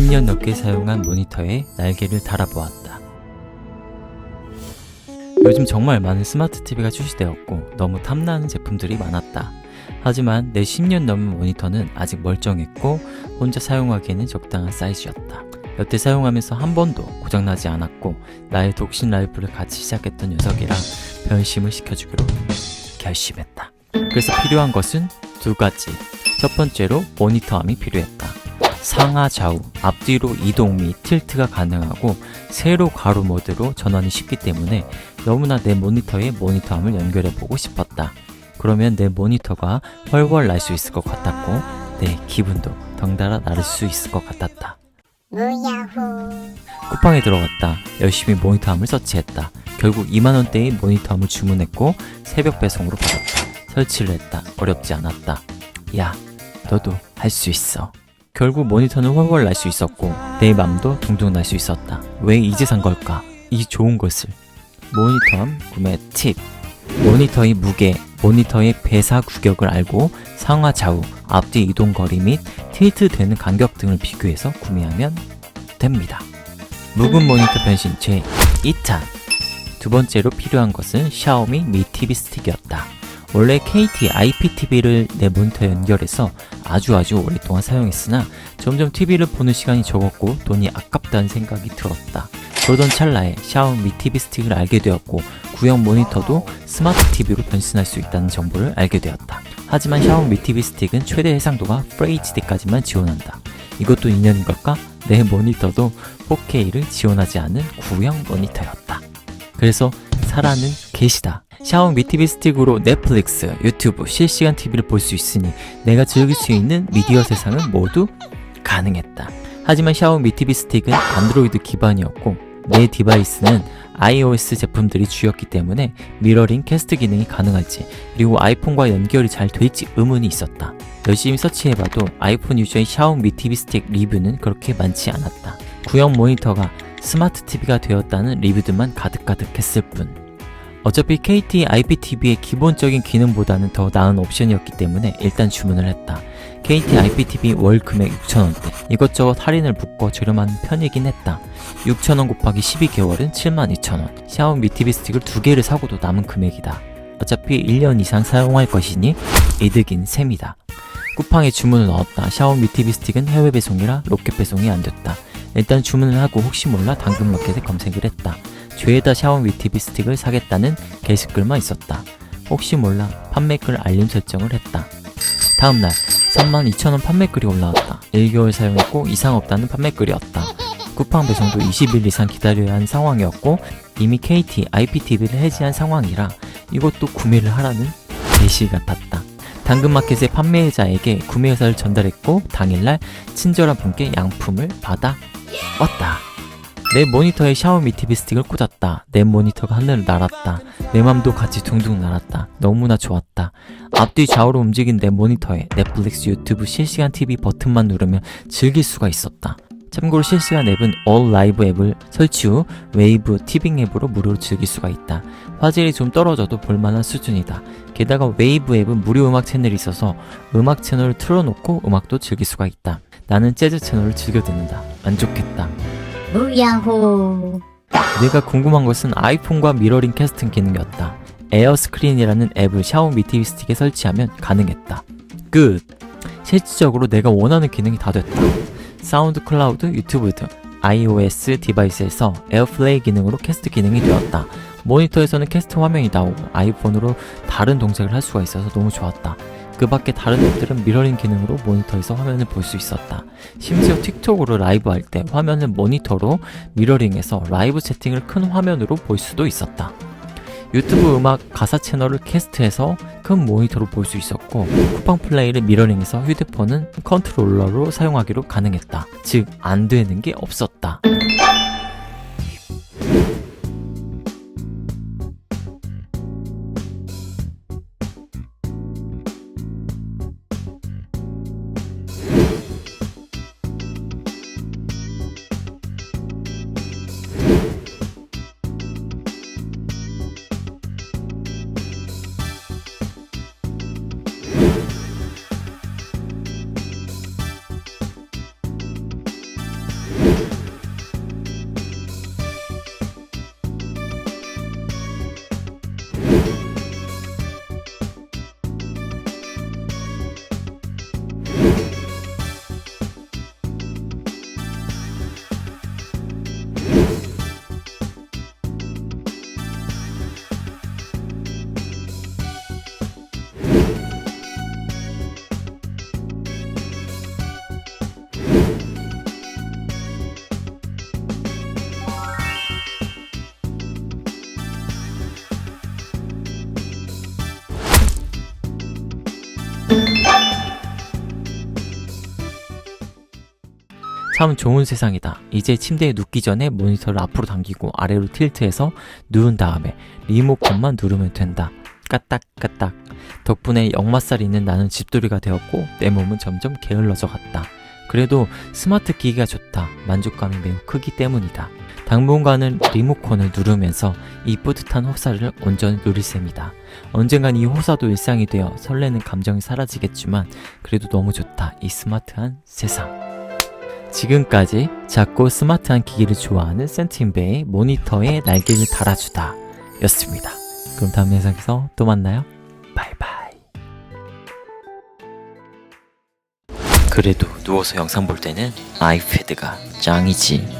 10년 넘게 사용한 모니터에 날개를 달아보았다. 요즘 정말 많은 스마트 TV가 출시되었고 너무 탐나는 제품들이 많았다. 하지만 내 10년 넘은 모니터는 아직 멀쩡했고 혼자 사용하기에는 적당한 사이즈였다. 여태 사용하면서 한 번도 고장나지 않았고 나의 독신 라이프를 같이 시작했던 녀석이라 변심을 시켜주기로 결심했다. 그래서 필요한 것은 두 가지. 첫 번째로 모니터함이 필요했다. 상하 좌우 앞뒤로 이동 및 틸트가 가능하고 세로 가로 모드로 전환이 쉽기 때문에 너무나 내 모니터에 모니터함을 연결해 보고 싶었다. 그러면 내 모니터가 훨훨 날 수 있을 것 같았고 내 기분도 덩달아 나를 수 있을 것 같았다. 무야호 쿠팡에 들어갔다. 열심히 모니터함을 서치했다. 결국 2만원대의 모니터함을 주문했고 새벽 배송으로 받았다. 설치를 했다. 어렵지 않았다. 야, 너도 할 수 있어. 결국 모니터는 훨훨 날 수 있었고 내 맘도 둥둥 날 수 있었다. 왜 이제 산 걸까? 이 좋은 것을. 모니터함 구매 팁. 모니터의 무게, 모니터의 배사 구격을 알고 상하 좌우, 앞뒤 이동 거리 및 틸트 되는 간격 등을 비교해서 구매하면 됩니다. 묵은 모니터 변신 제 2탄 두 번째로 필요한 것은 샤오미 미 TV 스틱이었다. 원래 KT IPTV를 내 모니터에 연결해서 아주 아주 오랫동안 사용했으나 점점 TV를 보는 시간이 적었고 돈이 아깝다는 생각이 들었다. 그러던 찰나에 샤오미 미 TV 스틱을 알게 되었고 구형 모니터도 스마트 TV로 변신할 수 있다는 정보를 알게 되었다. 하지만 샤오미 미 TV 스틱은 최대 해상도가 FHD까지만 지원한다. 이것도 인연인 걸까? 내 모니터도 4K를 지원하지 않은 구형 모니터였다. 그래서 사라는 계시다. 샤오미 미 TV 스틱으로 넷플릭스, 유튜브, 실시간 TV를 볼 수 있으니 내가 즐길 수 있는 미디어 세상은 모두 가능했다. 하지만 샤오미 미 TV 스틱은 안드로이드 기반이었고 내 디바이스는 iOS 제품들이 주였기 때문에 미러링 캐스트 기능이 가능할지 그리고 아이폰과 연결이 잘 될지 의문이 있었다. 열심히 서치해봐도 아이폰 유저의 샤오미 미 TV 스틱 리뷰는 그렇게 많지 않았다. 구형 모니터가 스마트 TV가 되었다는 리뷰들만 가득가득했을 뿐. 어차피 KT IPTV의 기본적인 기능보다는 더 나은 옵션이었기 때문에 일단 주문을 했다. KT IPTV 월 금액 6,000원대. 이것저것 할인을 붙고 저렴한 편이긴 했다. 6,000원 곱하기 12개월은 72,000원. 샤오미 TV 스틱을 두 개를 사고도 남은 금액이다. 어차피 1년 이상 사용할 것이니 이득인 셈이다. 쿠팡에 주문을 넣었다. 샤오미 TV 스틱은 해외 배송이라 로켓 배송이 안 됐다. 일단 주문을 하고 혹시 몰라 당근마켓에 검색을 했다. 죄다 샤오미 TV 스틱을 사겠다는 게시글만 있었다. 혹시 몰라 판매글 알림 설정을 했다. 다음날 32,000원 판매글이 올라왔다. 1개월 사용했고 이상 없다는 판매글이었다. 쿠팡 배송도 20일 이상 기다려야 하는 상황이었고 이미 KT IPTV를 해지한 상황이라 이것도 구매를 하라는 게시 같았다. 당근마켓의 판매자에게 구매 의사를 전달했고 당일날 친절한 분께 양품을 받아 왔다. 내 모니터에 샤오미 TV 스틱을 꽂았다. 내 모니터가 하늘을 날았다. 내 맘도 같이 둥둥 날았다. 너무나 좋았다. 앞뒤 좌우로 움직인 내 모니터에 넷플릭스, 유튜브, 실시간 TV 버튼만 누르면 즐길 수가 있었다. 참고로 실시간 앱은 All Live 앱을 설치 후 웨이브 티빙 앱으로 무료로 즐길 수가 있다. 화질이 좀 떨어져도 볼만한 수준이다. 게다가 웨이브 앱은 무료 음악 채널이 있어서 음악 채널을 틀어놓고 음악도 즐길 수가 있다. 나는 재즈 채널을 즐겨 듣는다. 만족했다. 무야호 내가 궁금한 것은 아이폰과 미러링 캐스팅 기능이었다. 에어스크린이라는 앱을 샤오미 TV 스틱에 설치하면 가능했다. 끝! 실질적으로 내가 원하는 기능이 다 됐다. 사운드 클라우드, 유튜브 등 iOS 디바이스에서 에어플레이 기능으로 캐스트 기능이 되었다. 모니터에서는 캐스트 화면이 나오고 아이폰으로 다른 동작을 할 수가 있어서 너무 좋았다. 그 밖에 다른 앱들은 미러링 기능으로 모니터에서 화면을 볼 수 있었다. 심지어 틱톡으로 라이브 할 때 화면을 모니터로 미러링해서 라이브 채팅을 큰 화면으로 볼 수도 있었다. 유튜브 음악 가사 채널을 캐스트해서 큰 모니터로 볼 수 있었고 쿠팡 플레이를 미러링해서 휴대폰은 컨트롤러로 사용하기로 가능했다. 즉 안 되는 게 없었다. 참 좋은 세상이다. 이제 침대에 눕기 전에 모니터를 앞으로 당기고 아래로 틸트해서 누운 다음에 리모컨만 누르면 된다. 까딱까딱. 덕분에 역마살이 있는 나는 집돌이가 되었고 내 몸은 점점 게을러져 갔다. 그래도 스마트 기기가 좋다. 만족감이 매우 크기 때문이다. 당분간은 리모컨을 누르면서 이 뿌듯한 호사를 온전히 누릴 셈이다. 언젠간 이 호사도 일상이 되어 설레는 감정이 사라지겠지만 그래도 너무 좋다. 이 스마트한 세상. 지금까지 작고 스마트한 기기를 좋아하는 센틴베의 모니터에 날개를 달아주다 였습니다. 그럼 다음 영상에서 또 만나요. 바이바이. 그래도 누워서 영상 볼 때는 아이패드가 짱이지.